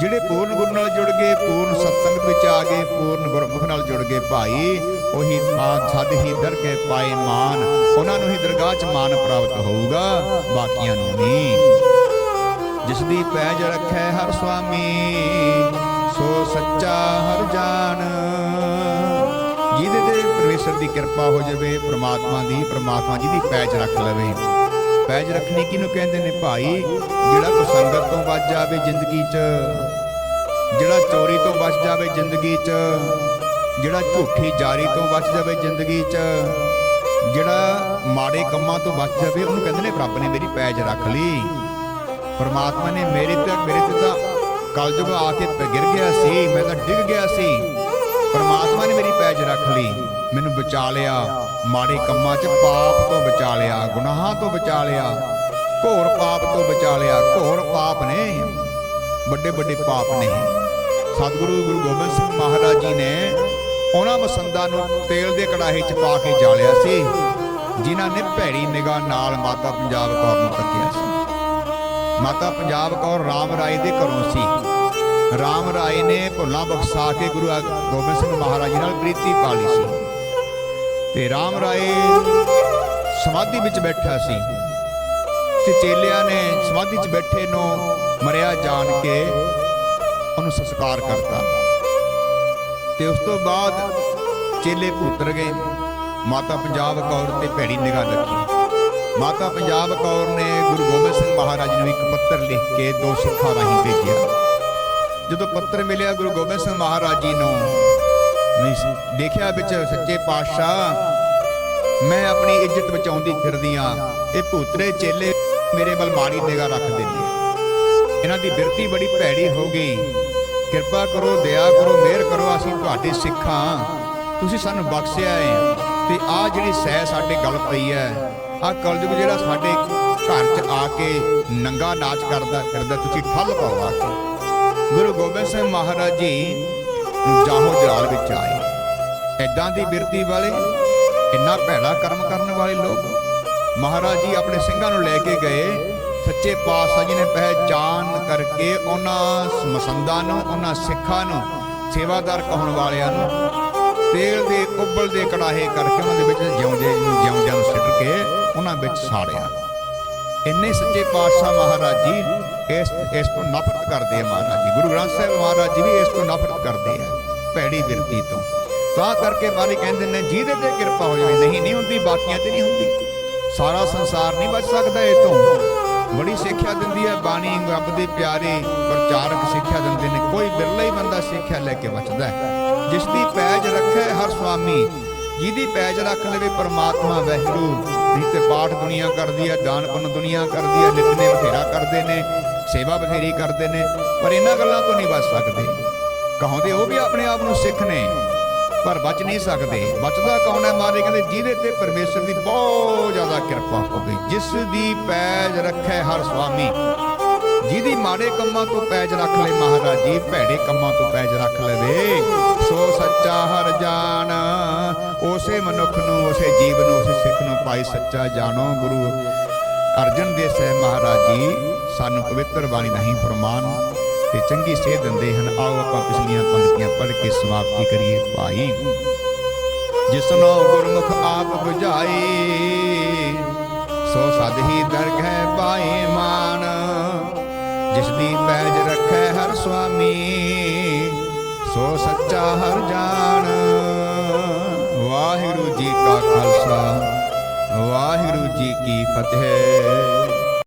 S1: ਜਿਹੜੇ ਪੂਰਨ ਗੁਰੂ ਨਾਲ ਜੁੜ ਗਏ, ਪੂਰਨ ਸਤਸੰਗ ਵਿੱਚ ਆ ਗਏ, ਪੂਰਨ ਗੁਰਮੁਖ ਨਾਲ ਜੁੜ ਗਏ ਭਾਈ, ਉਹੀ ਆ ਛੱਡ ਹੀ ਦਰ ਕੇ ਪਾਏ ਮਾਨ, ਉਹਨਾਂ ਨੂੰ ਹੀ ਦਰਗਾਹ 'ਚ ਮਾਨ ਪ੍ਰਾਪਤ ਹੋਊਗਾ, ਬਾਕੀਆਂ ਨੂੰ ਨਹੀਂ। ਜਿਸ ਦੀ ਪੈਜ ਰੱਖੈ ਹਰ ਸੁਆਮੀ ਸੋ ਸੱਚਾ ਹਰ ਜਾਨ। ਜਿਹਦੇ ਤੇ ਪਰਮੇਸ਼ਰ ਦੀ ਕਿਰਪਾ ਹੋ ਜਾਵੇ, ਪ੍ਰਮਾਤਮਾ ਦੀ ਪ੍ਰਮਾਤਮਾ ਦੀ ਪੈਜ ਰੱਖ ਲਵੇ। ਪੈਜ ਰੱਖਣੀ ਕਿਹਨੂੰ ਕਹਿੰਦੇ ਨੇ? ਭਾਈ, ਜਿਹੜਾ ਕੁਸੰਗਤ ਤੋਂ ਬਚ ਜਾਵੇ ਜ਼ਿੰਦਗੀ 'ਚ, ਜਿਹੜਾ ਚੋਰੀ ਤੋਂ ਬਚ ਜਾਵੇ ਜ਼ਿੰਦਗੀ 'ਚ, ਜਿਹੜਾ ਝੂਠੀ ਜਾਰੀ ਤੋਂ ਬਚ ਜਾਵੇ ਜ਼ਿੰਦਗੀ 'ਚ, ਜਿਹੜਾ ਮਾੜੇ ਕੰਮਾਂ ਤੋਂ ਬਚ ਜਾਵੇ, ਉਹਨੂੰ ਕਹਿੰਦੇ ਨੇ ਰੱਬ ਨੇ ਮੇਰੀ ਪੈਜ ਰੱਖ ਲਈ। ਪਰਮਾਤਮਾ ਨੇ ਮੇਰੇ ਤੇ ਮੇਰੇ ਤੇ ਤਾਂ ਕਲਯੁਗ ਆ ਕੇ ਗਿਰ ਗਿਆ ਸੀ, ਮੈਂ ਤਾਂ ਡਿੱਗ ਗਿਆ ਸੀ। ਪਰਮਾਤਮਾ ਨੇ ਮੇਰੀ ਪੈਜ ਰੱਖ ਲਈ। ਮੈਨੂੰ ਬਚਾ ਲਿਆ। ਮਾੜੇ ਕੰਮਾਂ 'ਚ ਪਾਪ ਤੋਂ ਬਚਾ ਲਿਆ, ਗੁਨਾਹਾਂ ਤੋਂ ਬਚਾ ਲਿਆ, ਘੋਰ ਪਾਪ ਤੋਂ ਬਚਾ ਲਿਆ। ਘੋਰ ਪਾਪ ਨੇ। ਵੱਡੇ ਵੱਡੇ ਪਾਪ ਨੇ। ਸਤਿਗੁਰੂ ਗੁਰੂ ਗੋਬਿੰਦ ਸਿੰਘ ਮਹਾਰਾਜ ਜੀ ਨੇ ਉਹਨਾਂ ਮਸੰਦਾਂ ਨੂੰ ਤੇਲ ਦੇ ਕੜਾਹੇ 'ਚ ਪਾ ਕੇ ਜਾਲਿਆ ਸੀ, ਜਿਨ੍ਹਾਂ ਨੇ ਭੈੜੀ ਨਿਗਾਹ ਨਾਲ ਮਾਤਾ ਪੰਜਾਬ ਕੌਰ ਨੂੰ ਤੱਕਿਆ ਸੀ। ਮਾਤਾ ਪੰਜਾਬ ਕੌਰ ਰਾਮ ਰਾਏ ਦੇ ਘਰੋਂ ਸੀ। ਰਾਮ ਰਾਏ ਨੇ ਭੁੱਲਾਂ ਬਖਸ਼ਾ ਕੇ ਗੁਰੂ ਗੋਬਿੰਦ ਸਿੰਘ ਮਹਾਰਾਜ ਨਾਲ ਪ੍ਰੀਤੀ ਪਾ ਲਈ ਸੀ। ਤੇ ਰਾਮ ਰਾਏ ਸਮਾਧੀ ਵਿੱਚ ਬੈਠਾ ਸੀ। ਤੇ ਚੇਲਿਆਂ ਨੇ ਸਮਾਧੀ 'ਚ ਬੈਠੇ ਨੂੰ ਮਰਿਆ ਜਾਣ ਕੇ ਉਹਨੂੰ ਸੰਸਕਾਰ ਕਰਤਾ। ਤੇ ਉਸ ਤੋਂ ਬਾਅਦ ਚੇਲੇ ਭੂਤਰ ਗਏ। ਮਾਤਾ ਪੰਜਾਬ ਕੌਰ ਤੇ ਭੈੜੀ ਨਿਗਾਹ ਰੱਖੀ ਮਾਤਾ ਪੰਜਾਬ ਕੌਰ ਨੇ ਗੁਰੂ ਗੋਬਿੰਦ ਸਿੰਘ ਮਹਾਰਾਜ ਨੂੰ ਇੱਕ ਪੱਤਰ ਲਿਖ ਕੇ ਦੋ ਸਿੱਖਾਂ ਰਾਹੀਂ ਭੇਜਿਆ। ਜਦੋਂ ਪੱਤਰ ਮਿਲਿਆ ਗੁਰੂ ਗੋਬਿੰਦ ਸਿੰਘ ਮਹਾਰਾਜ ਜੀ ਨੂੰ ਨਹੀਂ ਸੀ- ਦੇਖਿਆ ਵਿੱਚ ਸੱਚੇ ਪਾਤਸ਼ਾਹ ਮੈਂ ਆਪਣੀ ਇੱਜ਼ਤ ਬਚਾਉਂਦੀ ਫਿਰਦੀ ਆ ਇਹ ਭੂਤਰੇ ਚੇਲੇ ਮੇਰੇ ਵੱਲ ਮਾੜੀ ਨਿਗਾਹ ਰੱਖਦੇ ਨੇ ਇਹਨਾਂ ਦੀ ਬਿਰਤੀ ਬੜੀ ਭੈੜੀ ਹੋ ਗਈ। ਕਿਰਪਾ ਕਰੋ ਦਇਆ ਕਰੋ ਮਿਹਰ ਕਰੋ ਅਸੀਂ ਤੁਹਾਡੇ ਸਿੱਖਾਂ ਤੁਸੀਂ ਸਾਨੂੰ ਬਖਸ਼ਿਆ ਹੈ ਤੇ ਆ ਜਿਹੜੀ ਸਹਿ ਸਾਡੇ ਗਲ ਪਈ ਹੈ ਆ ਕਲਯੁਗ ਜਿਹੜਾ ਸਾਡੇ ਘਰ 'ਚ ਆ ਕੇ ਨੰਗਾ ਨਾਚ ਕਰਦਾ ਫਿਰਦਾ ਤੁਸੀਂ ਠੱਲ ਪਾਓ ਆ ਕੇ। ਗੁਰੂ ਗੋਬਿੰਦ ਸਿੰਘ ਮਹਾਰਾਜ ਜੀ ਜਾਹੋ ਜਲਾਲ ਵਿੱਚ ਆਏ। ਐਦਾਂ ਦੀ ਬਿਰਤੀ ਵਾਲੇ, ਇੰਨਾ ਭੈੜਾ ਕਰਮ ਕਰਨ ਵਾਲੇ ਲੋਕ ਮਹਾਰਾਜ ਜੀ ਆਪਣੇ ਸਿੰਘਾਂ ਨੂੰ ਲੈ ਕੇ ਗਏ। ਸੱਚੇ ਪਾਤਸ਼ਾਹ ਜੀ ਨੇ ਪਹਿਚਾਨ ਕਰਕੇ ਉਹਨਾਂ ਮਸੰਦਾਂ ਨੂੰ, ਉਹਨਾਂ ਸਿੱਖਾਂ ਨੂੰ, ਸੇਵਾਦਾਰ ਕਹਾਉਣ ਵਾਲਿਆਂ ਨੂੰ ਤੇਲ ਦੇ ਉਬਲਦੇ ਕੜਾਹੇ ਕਰਕੇ ਉਹਨਾਂ ਦੇ ਵਿੱਚ ਜਿਉਂਦੇ ਨੂੰ ਜਿਉਂਦਿਆਂ ਨੂੰ ਸਿੱਟ ਕੇ ਉਹਨਾਂ ਵਿੱਚ ਸਾੜਿਆ। ਇੰਨੇ ਸੱਚੇ ਪਾਤਸ਼ਾਹ ਮਹਾਰਾਜ ਜੀ ਇਸ ਇਸ ਤੋਂ ਨਫ਼ਰਤ ਕਰਦੇ ਆ ਮਹਾਰਾਜ ਜੀ। ਗੁਰੂ ਗ੍ਰੰਥ ਸਾਹਿਬ ਮਹਾਰਾਜ ਜੀ ਵੀ ਇਸ ਤੋਂ ਨਫ਼ਰਤ ਕਰਦੇ ਆ, ਭੈੜੀ ਬਿਰਤੀ ਤੋਂ। ਤਾਂ ਕਰਕੇ ਬਾਰੇ ਕਹਿੰਦੇ ਨੇ, ਜਿਹਦੇ ਤੇ ਕਿਰਪਾ ਹੋ ਜਾਵੇ ਨਹੀਂ ਨਹੀਂ ਹੁੰਦੀ, ਬਾਕੀਆਂ ਤੇ ਨਹੀਂ ਹੁੰਦੀ। ਸਾਰਾ ਸੰਸਾਰ ਨਹੀਂ ਬਚ ਸਕਦਾ ਇਹ ਤੋਂ। ਬੜੀ ਸਿੱਖਿਆ ਦਿੰਦੀ ਹੈ ਬਾਣੀ, ਰੱਬ ਦੇ ਪਿਆਰੇ ਪ੍ਰਚਾਰਕ ਸਿੱਖਿਆ ਦਿੰਦੇ ਨੇ। ਕੋਈ ਬਿਰਲਾ ਹੀ ਬੰਦਾ ਸਿੱਖਿਆ ਲੈ ਕੇ ਬਚਦਾ ਹੈ। ਜਿਸ ਦੀ ਪੈਜ ਰੱਖੇ ਹਰ ਸੁਆਮੀ ਜਿਹਦੀ ਪੈਜ ਰੱਖ ਲਵੇ ਪਰਮਾਤਮਾ ਵਹਿਰੂ ਨਹੀਂ ਤੇ ਪਾਠ ਦੁਨੀਆ ਕਰਦੀ ਹੈ, ਦਾਨ ਪੁੰਨ ਦੁਨੀਆ ਕਰਦੀ ਹੈ ਨਿਤਨੇ ਬਥੇਰਾ ਕਰਦੇ ਨੇ। ਸੇਵਾ ਬਥੇਰੀ ਕਰਦੇ ਨੇ, ਪਰ ਇਹਨਾਂ ਗੱਲਾਂ ਤੋਂ ਨਹੀਂ ਬਚ ਸਕਦੇ। ਕਹਾਉਂਦੇ ਉਹ ਵੀ ਆਪਣੇ ਆਪ ਨੂੰ ਸਿੱਖ ਨੇ, ਪਰ ਬਚ ਨਹੀਂ ਸਕਦੇ। ਬਚਦਾ ਕੌਣ ਹੈ ਮਾਰੇ? ਕਹਿੰਦੇ ਜਿਹਦੇ ਤੇ ਪਰਮੇਸ਼ਰ ਦੀ ਬਹੁਤ ਜ਼ਿਆਦਾ ਕਿਰਪਾ ਹੋਵੇ ਜਿਸ ਦੀ ਪੈਜ ਰੱਖੇ ਹਰ ਸੁਆਮੀ ਜਿਹਦੀ ਮਾੜੇ ਕੰਮਾਂ ਤੋਂ ਪੈਜ ਰੱਖ ਲੈ ਮਹਾਰਾਜ ਜੀ, ਭੈੜੇ ਕੰਮਾਂ ਤੋਂ ਪੈਜ ਰੱਖ ਲਵੇ। ਸੋ ਸੱਚਾ ਹਰ ਜਾਣ ਉਸੇ ਮਨੁੱਖ ਨੂੰ, ਉਸੇ ਜੀਵ ਨੂੰ, ਉਸੇ ਸਿੱਖ ਨੂੰ ਪਾਈ ਸੱਚਾ ਜਾਣੋ ਗੁਰੂ। ਅਰਜਨ ਦੇ ਸਹਿ ਮਹਾਰਾਜ ਜੀ, ਸਾਨੂੰ ਪਵਿੱਤਰ ਬਾਣੀ ਨਹੀਂ ਫਰਮਾਨ ਤੇ ਚੰਗੀ ਸੇਧ ਦਿੰਦੇ ਹਨ। ਆਓ ਆਪਾਂ ਪਿਛਲੀਆਂ ਪੰਕਤੀਆਂ ਪੜ੍ਹ ਕੇ ਸਮਾਪਤੀ ਕਰੀਏ। ਭਾਈ ਜਿਸਨੋ ਗੁਰਮੁਖ ਆਪ 부ਝਾਈ ਸੋ ਸਦ ਹੀ ਦਰਗਹਿ ਪਾਏ ਮਾਨ। ਜਿਸ ਦੀ ਪੈਜ ਰੱਖੈ ਹਰ ਸੁਆਮੀ, ਸੋ ਸੱਚਾ ਹਰ ਜਾਣ ਵਾਹਿਗੁਰੂ ਜੀ ਕਾ ਖਾਲਸਾ। ਵਾਹਿਗੁਰੂ ਜੀ ਕੀ ਫਤਿਹ।